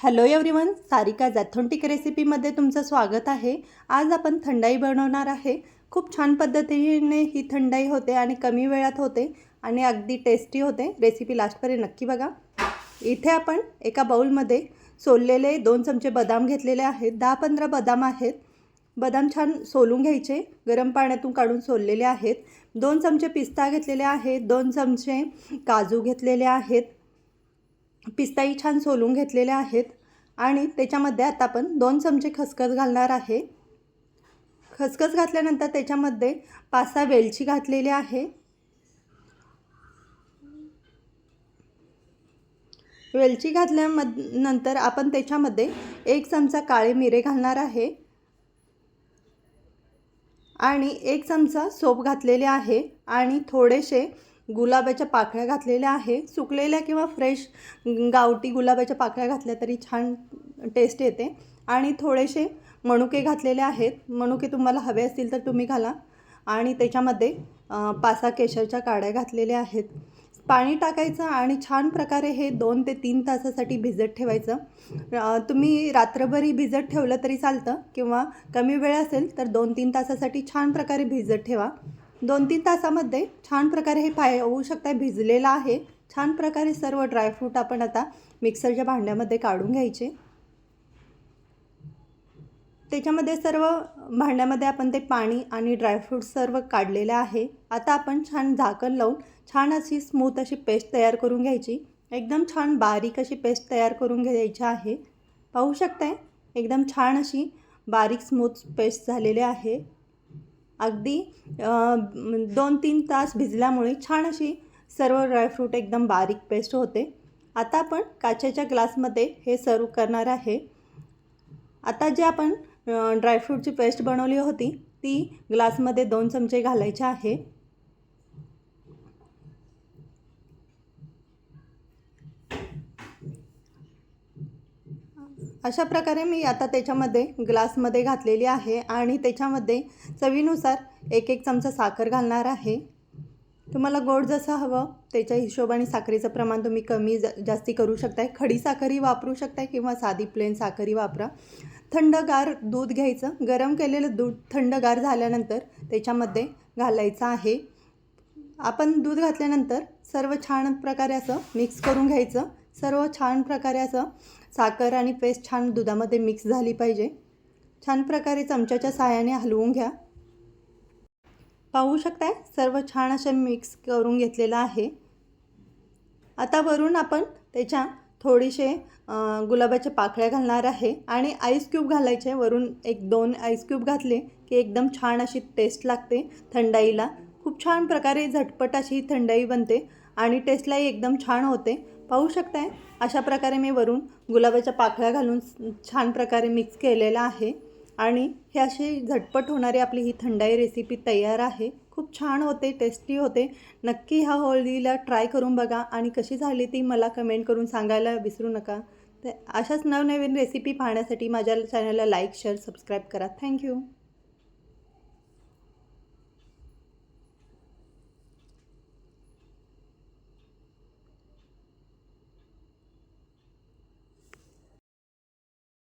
Hello everyone Sarika जॅथोंटिक रेसिपीमध्ये तुमचं स्वागत आहे. आज आपण थंडाई बनवणार आहे. खूप छान पद्धतीने ही थंडाई होते आणि कमी वेळात होते आणि अगदी टेस्टी होते. रेसिपी लास्टपर्यंत नक्की बघा. इथे आपण एका बाऊलमध्ये सोललेले दोन चमचे बदाम घेतलेले आहेत. दहा पंधरा बदाम आहेत. बदाम छान सोलून घ्यायचे. गरम पाण्यातून काढून सोललेले आहेत. दोन चमचे पिस्ता घेतलेले आहेत. दोन चमचे काजू घेतलेले आहेत. पिस्ताई छान सोलून घेतलेले आहेत. आणि त्याच्यामध्ये आता आपण दोन चमचे खसखस घालणार आहे. खसखस घातल्यानंतर त्याच्यामध्ये पाच सहा वेलची घातलेली आहे. वेलची घातल्यामद नंतर आपण त्याच्यामध्ये एक चमचा काळे मिरे घालणार आहे. आणि एक चमचा सोप घातलेले आहे. आणि थोडेसे गुलाबाच्या पाकळ्या घातलेल्या आहे सुकलेल्या किंवा फ्रेश गावठी गुलाबाच्या पाकळ्या घातल्या तरी छान टेस्ट येते. आणि थोडेसे मणुके घातलेले आहेत. मणुके तुम्हाला हवे असतील तर तुम्ही घाला. आणि त्याच्यामध्ये पासा केशरच्या काड्या घातलेल्या आहेत. पाणी टाकायचं आणि छान प्रकारे हे दोन ते तीन तासासाठी भिजत ठेवायचं. तुम्ही रात्रभरही भिजत ठेवलं तरी चालतं. किंवा कमी वेळ असेल तर दोन तीन तासासाठी छान प्रकारे भिजत ठेवा. दोन तीन तासामध्ये छान प्रकारे हे पाय होऊ शकता भिजलेलं आहे. छान प्रकारे सर्व ड्रायफ्रूट आपण आता मिक्सरच्या भांड्यामध्ये काढून घ्यायचे. त्याच्यामध्ये सर्व भांड्यामध्ये आपण ते पाणी आणि ड्रायफ्रूट सर्व काढलेलं आहे. आता आपण छान झाकण लावून छान अशी स्मूथ अशी पेस्ट तयार करून घ्यायची. एकदम छान बारीक अशी पेस्ट तयार करून घ्यायची आहे. पाहू शकताय? एकदम छान अशी बारीक स्मूथ पेस्ट झालेली आहे. अगदी दोन तीन तास भिजल्यामुळे छान अशी सर्व ड्रायफ्रूट एकदम बारीक पेस्ट होते. आता आपण काचेच्या ग्लासमध्ये हे सर्व करणार आहे. आता जे आपण ड्रायफ्रूटची पेस्ट बनवली होती ती ग्लासमध्ये दोन चमचे घालायचे आहे. अशा प्रकारे मी आता त्याच्यामध्ये ग्लासमध्ये घातलेली आहे आणि त्याच्यामध्ये चवीनुसार एक एक चमचा साखर घालणार आहे. तुम्हाला गोड जसं हवं त्याच्या हिशोबाने साखरेचं प्रमाण तुम्ही कमी जा जास्ती करू शकताय. खडी साखरही वापरू शकताय किंवा साधी प्लेन साखरही वापरा. थंडगार दूध घ्यायचं. गरम केलेलं दूध थंडगार झाल्यानंतर त्याच्यामध्ये घालायचं आहे. आपण दूध घातल्यानंतर सर्व छान प्रकारे असं मिक्स करून घ्यायचं. सर्व छान प्रकारे असं साखर आणि पेस्ट छान दुधामध्ये मिक्स झाली पाहिजे. छान प्रकारे चमच्याच्या साहाय्याने हलवून घ्या. पाहू शकताय सर्व छान असे मिक्स करून घेतलेलं आहे. आता वरून आपण त्याच्या थोडीशे गुलाबाच्या पाकळ्या घालणार आहे आणि आईस क्यूब घालायचे. वरून एक दोन आईस क्यूब घातले की एकदम छान अशी टेस्ट लागते थंडाईला. खूप छान प्रकारे झटपट अशी थंडाई बनते आणि टेस्टलाही एकदम छान होते. पाहू शकताय. अशा प्रकारे मी वरून गुलाबाच्या पाकळ्या घालून छान प्रकारे मिक्स केलेला आहे. आणि हे अशी झटपट होणारी आपली ही थंडाई रेसिपी तयार आहे. खूप छान होते टेस्टी होते. नक्की ह्या होळीला ट्राय करून बघा. आणि कशी झाली ती मला कमेंट करून सांगायला विसरू नका. तर अशाच नवनवीन रेसिपी पाहण्यासाठी माझ्या चॅनलला लाईक शेअर सबस्क्राईब करा. Thank you